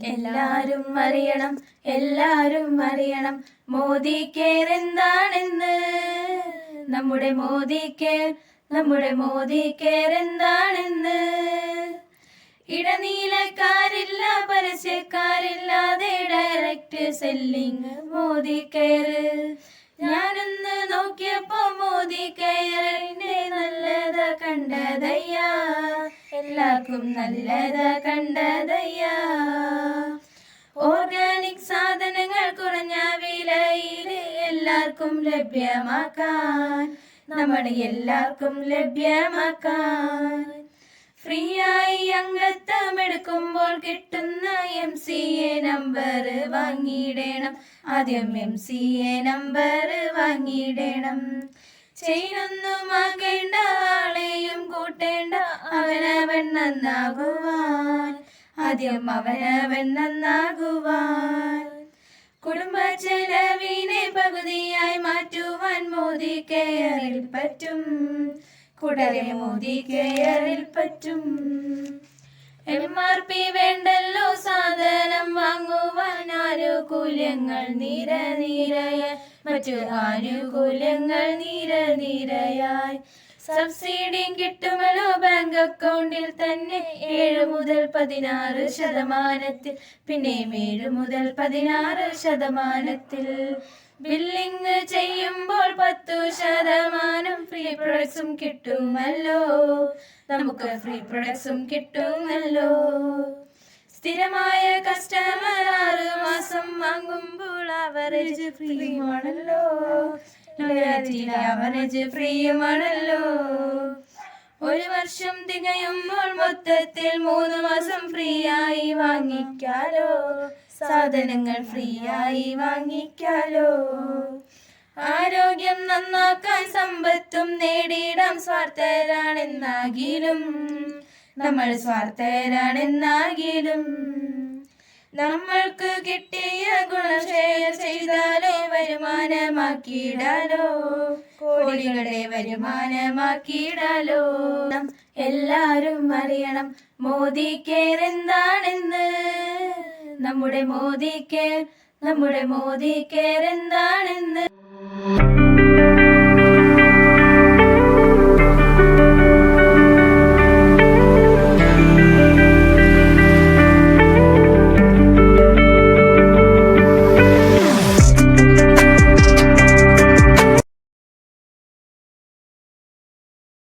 എല്ലാരും അറിയണം എല്ലാരും അറിയണം. മോദി കെയർ എന്താണെന്ന്? നമ്മുടെ മോദി കെയർ നമ്മുടെ മോദി കെയർ എന്താണെന്ന്? ഇടനീലക്കാരില്ല പരസ്യക്കാരില്ലാതെ ഡയറക്റ്റ് സെല്ലിങ് മോദി കെയർ ഞാനൊന്ന് നോക്കിയപ്പോ എല്ലാവർക്കും നല്ലത് കണ്ടതയ്യ. ഓർഗാനിക് സാധനങ്ങൾ കുറഞ്ഞ വിലയിൽ എല്ലാവർക്കും ലഭ്യമാക്കാൻ നമ്മുടെ എല്ലാവർക്കും ലഭ്യമാക്കാൻ. ഫ്രീ ആയി അംഗത്വം എടുക്കുമ്പോൾ കിട്ടുന്ന എം സി എ നമ്പർ വാങ്ങിയിടണം. ആദ്യം എം സി എ നമ്പർ വാങ്ങിയിടണം. ചെയിനൊന്നും ആകേണ്ട നന്നാകുവാൻ. ആദ്യം അവനവൻ നന്നാകുവാൻ. കുടുംബ ചെലവിനെ പകുതിയായി മാറ്റുവാൻ മോദി കെയറിൽ പറ്റും. കുടലെ മോദി കെയറിൽ പറ്റും. എം ആർ പി വേണ്ടല്ലോ സാധനം വാങ്ങുവാൻ. ആനുകൂല്യങ്ങൾ നിര നിരയായി. മറ്റു ആനുകൂല്യങ്ങൾ നിര നിരയായി. സബ്സിഡി കിട്ടുമല്ലോ ബാങ്ക് അക്കൗണ്ടിൽ തന്നെ ഏഴ് മുതൽ പതിനാറ് ശതമാനത്തിൽ പിന്നെയും ഏഴ് മുതൽ പതിനാറ് ശതമാനത്തിൽ. ബില്ലിങ് ചെയ്യുമ്പോൾ പത്തു ശതമാനം ഫ്രീ പ്രൊഡക്ട്സും കിട്ടുമല്ലോ. നമുക്ക് ഫ്രീ പ്രൊഡക്ട്സും കിട്ടുമല്ലോ. സ്ഥിരമായ കസ്റ്റമർ വാങ്ങുമ്പോൾ അവരേജ് ഫ്രീയുമാണല്ലോ. അവരേജ് ഫ്രീയുമാണല്ലോ. ഒരു വർഷം തികയുമ്പോൾ മൊത്തത്തിൽ മൂന്ന് മാസം ഫ്രീ ആയി വാങ്ങിക്കാലോ. സാധനങ്ങൾ ഫ്രീ ആയി വാങ്ങിക്കാലോ. ആരോഗ്യം നന്നാക്കാൻ സമ്പത്തും നേടിയിടാം. സ്വാർത്ഥരാണെന്നാകിലും നമ്മൾ സ്വാർത്ഥരാണെന്നാകിലും. നമ്മൾക്ക് കിട്ടിയ വരുമാനമാക്കിയിടാലോ കോടികളുടെ വരുമാനമാക്കിയിടാലോ. എല്ലാരും അറിയണം മോദി കെയർ എന്താണെന്ന്. നമ്മുടെ മോദി കെയർ നമ്മുടെ മോദി കെയർ എന്താണെന്ന്.